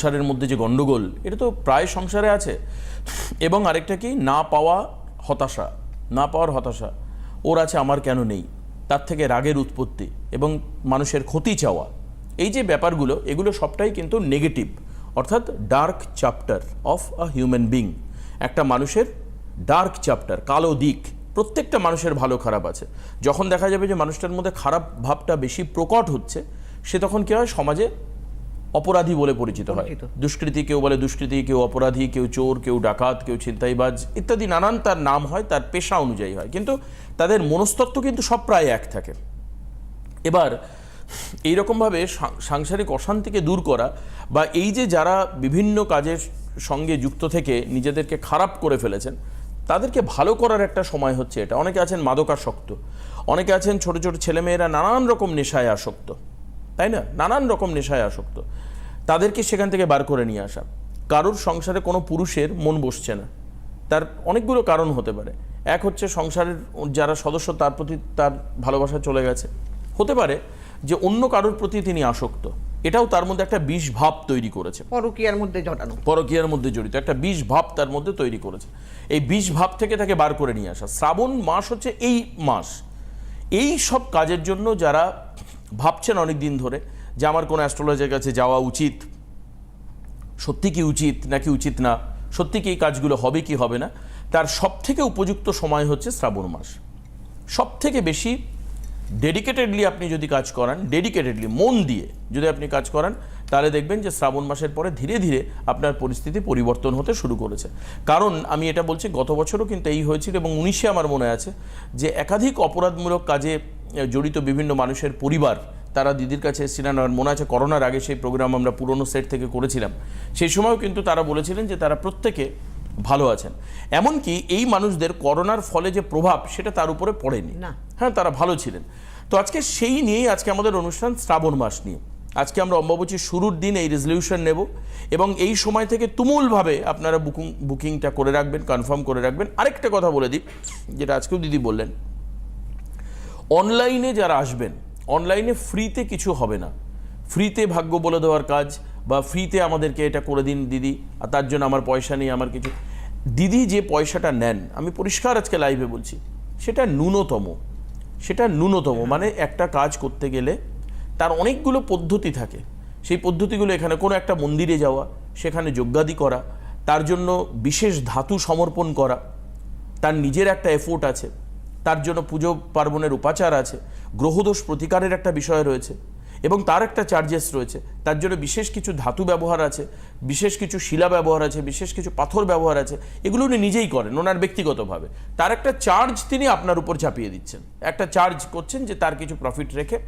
সংসারের মধ্যে যে গন্ডগোল, এটা তো প্রায় সংসারে আছে। এবং আরেকটা কি? না পাওয়া হতাশা, না পাওয়ার হতাশা। ওর আছে, আমার কেন নেই? তার থেকে রাগের উৎপত্তি এবং মানুষের ক্ষতি চাওয়া। এই যে ব্যাপারগুলো, এগুলো সবটাই কিন্তু নেগেটিভ অর্থাৎ dark chapter of a human being একটা মানুষের ডার্ক চ্যাপ্টার কালো দিক, প্রত্যেকটা মানুষের ভালো খারাপ আছে। যখন দেখা যাবে যে মানুষটার মধ্যে খারাপ ভাবটা বেশি প্রকট হচ্ছে, সে তখন কী হয়? সমাজে অপরাধী বলে পরিচিত হয়। দুষ্কৃতী কেউ বলে দুষ্কৃতী কেউ অপরাধী কেউ চোর কেউ ডাকাত কেউ ছিনতাইবাজ ইত্যাদি নানান তার নাম হয় তার পেশা অনুযায়ী হয়। কিন্তু তাদের মনস্তত্ত্ব কিন্তু সব প্রায় এক থাকে। এবার এইরকমভাবে সাংসারিক অশান্তিকে দূর করা বা এই যে যারা বিভিন্ন কাজের সঙ্গে যুক্ত থেকে নিজেদেরকে খারাপ করে ফেলেছেন তাদেরকে ভালো করার একটা সময় হচ্ছে এটা। অনেকে আছেন মাদকাসক্ত অনেকে আছেন ছোট ছোট ছেলেমেয়েরা নানান রকম নেশায় আসক্ত। তাই না? নানান রকম নেশায় আসক্ত। তাদেরকে সেখান থেকে বার করে নিয়ে আসা। কারোর সংসারে কোনো পুরুষের মন বসছে না। তার অনেকগুলো কারণ হতে পারে। এক হচ্ছে সংসারের যারা সদস্য তার প্রতি তার ভালোবাসা চলে গেছে। হতে পারে যে অন্য কারোর প্রতি তিনি আসক্ত। এটাও তার মধ্যে একটা বিষ ভাব তৈরি করেছে। পরকীয়ার মধ্যে জটানো পরকীয়ার মধ্যে জড়িত। একটা বিষ ভাব তার মধ্যে তৈরি করেছে। এই বিষ ভাব থেকে তাকে বার করে নিয়ে আসা। শ্রাবণ মাস হচ্ছে এই মাস। এই সব কাজের জন্য যারা ভাবছেন অনেক দিন ধরে যে আমার কোনো অ্যাস্ট্রোলজার কাছে যাওয়া উচিত। সত্যি কি উচিত, নাকি উচিত না? সত্যি কি এই কাজগুলো হবে, কি হবে না? তার সব থেকে উপযুক্ত সময় হচ্ছে শ্রাবণ মাস। সব থেকে বেশি ডেডিকেটেডলি আপনি যদি কাজ করান ডেডিকেটেডলি মন দিয়ে যদি আপনি কাজ করান তাহলে দেখবেন যে শ্রাবণ মাসের পরে ধীরে ধীরে আপনার পরিস্থিতি পরিবর্তন হতে শুরু করেছে। কারণ আমি এটা বলছি গত বছরও কিন্তু এই হয়েছিল এবং উনিশে আমার মনে আছে যে একাধিক অপরাধমূলক কাজে জড়িত বিভিন্ন মানুষের পরিবার তারা দিদির কাছে এসেছিলেন আর মনে আছে করোনার আগে সেই প্রোগ্রাম আমরা পুরনো সেট থেকে করেছিলাম। সেই সময়ও কিন্তু তারা বলেছিলেন যে তারা প্রত্যেকে ভালো আছেন। এমনকি এই মানুষদের করোনার ফলে যে প্রভাব সেটা তার উপরে পড়েনি। না। হ্যাঁ তারা ভালো ছিলেন। তো আজকে সেই নিয়েই আজকে আমাদের অনুষ্ঠান শ্রাবণ মাস নিয়ে। আজকে আমরা অম্বাবচীর শুরুর দিন এই রেজলিউশন নেব এবং এই সময় থেকে তুমুলভাবে আপনারা বুকিং বুকিংটা করে রাখবেন কনফার্ম করে রাখবেন। আরেকটা কথা বলে দিই, যেটা আজকেও দিদি বললেন। অনলাইনে যারা আসবেন অনলাইনে ফ্রিতে কিছু হবে না। ফ্রিতে ভাগ্য বলে দেওয়ার কাজ বা ফ্রিতে আমাদেরকে এটা করে দিন দিদি, আর তার জন্য আমার পয়সা নেই, আমার কিছু। দিদি যে পয়সাটা নেন, আমি পরিষ্কার আজকে লাইভে বলছি, সেটা ন্যূনতম। সেটা ন্যূনতম মানে একটা কাজ করতে গেলে তার অনেকগুলো পদ্ধতি থাকে। সেই পদ্ধতিগুলো এখানে কোনো একটা মন্দিরে যাওয়া, সেখানে যজ্ঞাদি করা, তার জন্য বিশেষ ধাতু সমর্পণ করা, তার নিজের একটা এফোর্ট আছে, তার জন্য পুজো পার্বণের উপাচার আছে, গ্রহদোষ প্রতিকারের একটা বিষয় রয়েছে এবং তার একটা চার্জেস রয়েছে। তার জন্য বিশেষ কিছু ধাতু ব্যবহার আছে, বিশেষ কিছু শিলা ব্যবহার আছে, বিশেষ কিছু পাথর ব্যবহার আছে, এগুলো উনি নিজেই করেন ওনার ব্যক্তিগতভাবে। তার একটা চার্জ তিনি আপনার উপর চাপিয়ে দিচ্ছেন। একটা চার্জ করছেন যে তার কিছু প্রফিট রেখে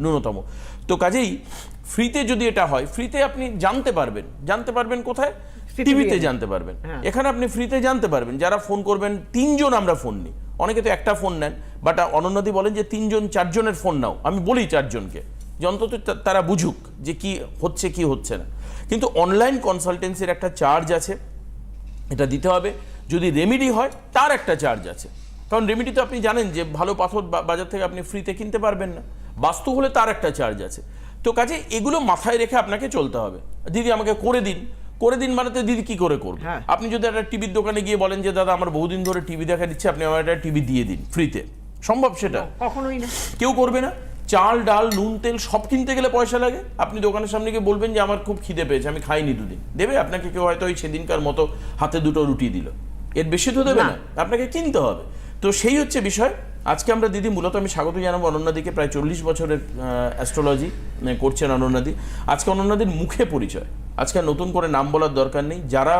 ন্যূনতম। তো কাজেই ফ্রিতে যদি এটা হয় ফ্রিতে আপনি জানতে পারবেন। জানতে পারবেন কোথায়? টিভিতে জানতে পারবেন। হ্যাঁ। এখানে আপনি ফ্রিতে জানতে পারবেন। যারা ফোন করবেন তিনজন আমরা ফোন নিই। অনেকে তো একটা ফোন নেন বাট অনন্যদি বলেন যে তিনজন চারজনের ফোন নাও। আমি বলি চারজনকে। যে অন্তত তারা বুঝুক যে কি হচ্ছে কি হচ্ছে না। কিন্তু অনলাইন কনসালটেন্সির একটা চার্জ আছে। এটা দিতে হবে। যদি রেমিডি হয় তার একটা চার্জ আছে। কারণ রেমিডি তো আপনি জানেন যে ভালো পাথর বাজার থেকে আপনি ফ্রিতে কিনতে পারবেন না। বাস্তু হলে তার একটা চার্জ আছে। তো কাজে এগুলো মাথায় রেখে আপনাকে চলতে হবে। দিদি আমাকে করে দিন। করে দিন মানে তো দিদি কি করে করবে? হ্যাঁ। আপনি যদি একটা টিভির দোকানে গিয়ে বলেন যে দাদা আমার বহুদিন ধরে টিভি দেখা দিচ্ছে আপনি আমার একটা টিভি দিয়ে দিন ফ্রিতে সম্ভব সেটা? কখনোই না। কেউ করবে না। চাল ডাল নুন তেল সব কিনতে গেলে পয়সা লাগে। আপনি দোকানের সামনে গিয়ে বলবেন যে আমার খুব খিদে পেয়েছে আমি খাইনি দুদিন। দেবে? আপনাকে কেউ হয়তো ওই সেদিনকার মতো হাতে দুটো রুটি দিল। এর বেশি তো দেবে। না। আপনাকে কিনতে হবে। তো সেই হচ্ছে বিষয়। আজকে আমরা দিদি, মূলত আমি স্বাগত জানাব অনন্যাদিকে, প্রায় চল্লিশ বছরের অ্যাস্ট্রোলজি করছেন অনন্যাদি। আজকে অনন্যাদির মুখে পরিচয়। আজকে নতুন করে নাম বলার দরকার নেই। যারা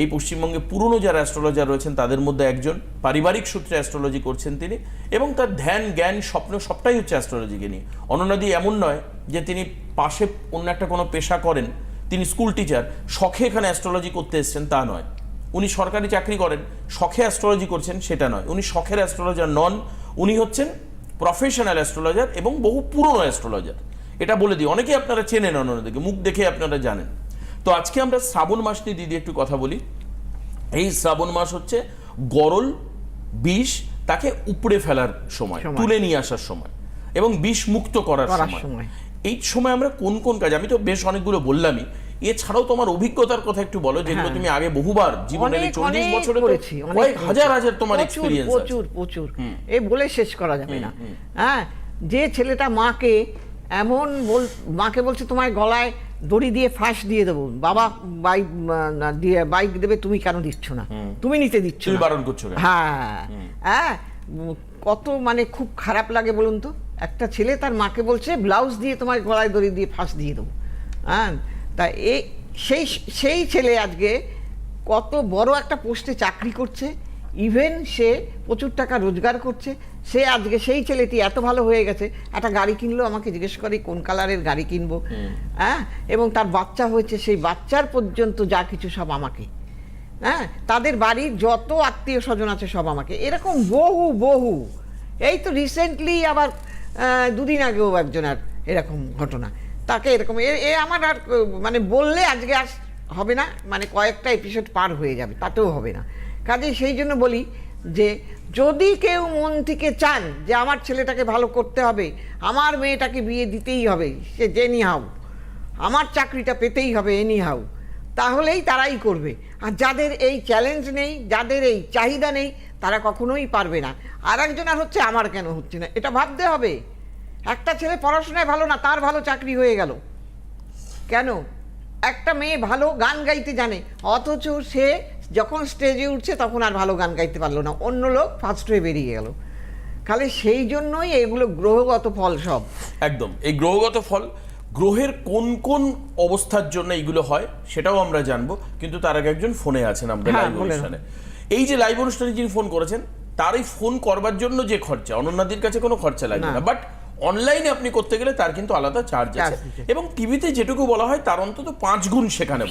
এই পশ্চিমবঙ্গে পুরনো যারা অ্যাস্ট্রোলজার রয়েছেন, তাদের মধ্যে একজন। পারিবারিক সূত্রে অ্যাস্ট্রোলজি করছেন তিনি এবং তার ধ্যান, জ্ঞান, স্বপ্ন সবটাই হচ্ছে অ্যাস্ট্রোলজিকে নিয়ে। অনন্যাদি এমন নয় যে তিনি পাশে অন্য একটা কোনো পেশা করেন। তিনি স্কুল টিচার শখে এখানে অ্যাস্ট্রোলজি করতে এসেছেন, তা নয়। উনি সরকারি চাকরি করেন শখে অ্যাস্ট্রোলজি করছেন সেটা নয়। উনি শখের অ্যাস্ট্রোলজার নন উনি হচ্ছেন প্রফেশনাল অ্যাস্ট্রোলজার এবং বহু পুরনো অ্যাস্ট্রোলজার এটা বলে দিই অনেকেই আপনারা চেনেন অন্যদিকে মুখ দেখে আপনারা জানেন। তো আজকে আমরা শ্রাবণ মাস নিয়ে দিদি একটু কথা বলি। এই শ্রাবণ মাস হচ্ছে গরল বিষ তাকে উপড়ে ফেলার সময়। তুলে নিয়ে আসার সময় এবং বিষ মুক্ত করার সময়। এই সময় আমরা কোন কোন কাজ আমি তো বেশ অনেকগুলো বললামই এছাড়াও তোমার অভিজ্ঞতার কথা একটু বলো যেগুলো তুমি আগে বহুবার হ্যাঁ। চল্লিশ বছরে করেছি কয়েক হাজার হাজার তোমার এক্সপিরিয়েন্স প্রচুর প্রচুর। এ বলে শেষ করা যাবে না। হ্যাঁ যে ছেলেটা মাকে এমন বল মাকে বলছে তোমার গলায় দড়ি দিয়ে ফাঁস দিয়ে দেবো বাবা বাইক দিয়ে বাইক দেবে তুমি কেন দিচ্ছ না? তুমি নিতে দিচ্ছ তুমি বারণ করছ হ্যাঁ। হ্যাঁ কত মানে খুব খারাপ লাগে বলুন তো। একটা ছেলে তার মাকে বলছে ব্লাউজ দিয়ে তোমার গলায় দড়ি দিয়ে ফাঁস দিয়ে দেবো। হ্যাঁ তা এই সেই সেই ছেলে আজকে কত বড় একটা পোস্টে চাকরি করছে ইভেন সে প্রচুর টাকা রোজগার করছে সে আজকে সেই ছেলেটি এত ভালো হয়ে গেছে একটা গাড়ি কিনলো আমাকে জিজ্ঞেস করে কোন কালারের গাড়ি কিনবো হ্যাঁ? এবং তার বাচ্চা হয়েছে সেই বাচ্চার পর্যন্ত যা কিছু সব আমাকে হ্যাঁ? তাদের বাড়ির যত আত্মীয় স্বজন আছে সব আমাকে এরকম বহু বহু। এই তো রিসেন্টলি আবার দুদিন আগেও একজনের এরকম ঘটনা। তাকে এরকম, এ আমার আর মানে বললে আজকে আর হবে না মানে কয়েকটা এপিসোড পার হয়ে যাবে, তাতেও হবে না। কাজে সেই জন্য বলি যে, যদি কেউ মন থেকে চান যে আমার ছেলেটাকে ভালো করতে হবে, আমার মেয়েটাকে বিয়ে দিতেই হবে, সে জেনি হাউ আমার চাকরিটা পেতেই হবে এনি হাউ তাহলেই তারাই করবে। আর যাদের এই চ্যালেঞ্জ নেই, যাদের এই চাহিদা নেই, তারা কখনোই পারবে না। আর একজন আর হচ্ছে আমার কেন হচ্ছে না, এটা ভাবতে হবে। একটা ছেলে পড়াশোনায় ভালো না তার ভালো চাকরি হয়ে গেল। কেন? একটা মেয়ে ভালো গান গাইতে জানে অথচ সে যখন স্টেজে উঠছে তখন আর ভালো গান গাইতে পারল না অন্য লোক ফার্স্ট হয়ে বেরিয়ে গেল। তাহলে সেই জন্যই এগুলো গ্রহগত ফল সব। একদম এই গ্রহগত ফল গ্রহের কোন কোন অবস্থার জন্য এইগুলো হয় সেটাও আমরা জানব কিন্তু তার আগে একজন ফোনে আছেন আমাদের হ্যাঁ, লাইভ অনুষ্ঠানে। এই যে লাইভ অনুষ্ঠানে যিনি ফোন করেছেন তার এই ফোন করবার জন্য যে খরচা অনন্যাদির কাছে কোনো খরচা লাগবে না। না বাট অনলাইনে আপনি করতে গেলে তার কিন্তু আলাদা চার্জ আছে। এবং টিভিতে যেটুকু বলা হয় তার অন্তত পাঁচ গুণ। সেখানে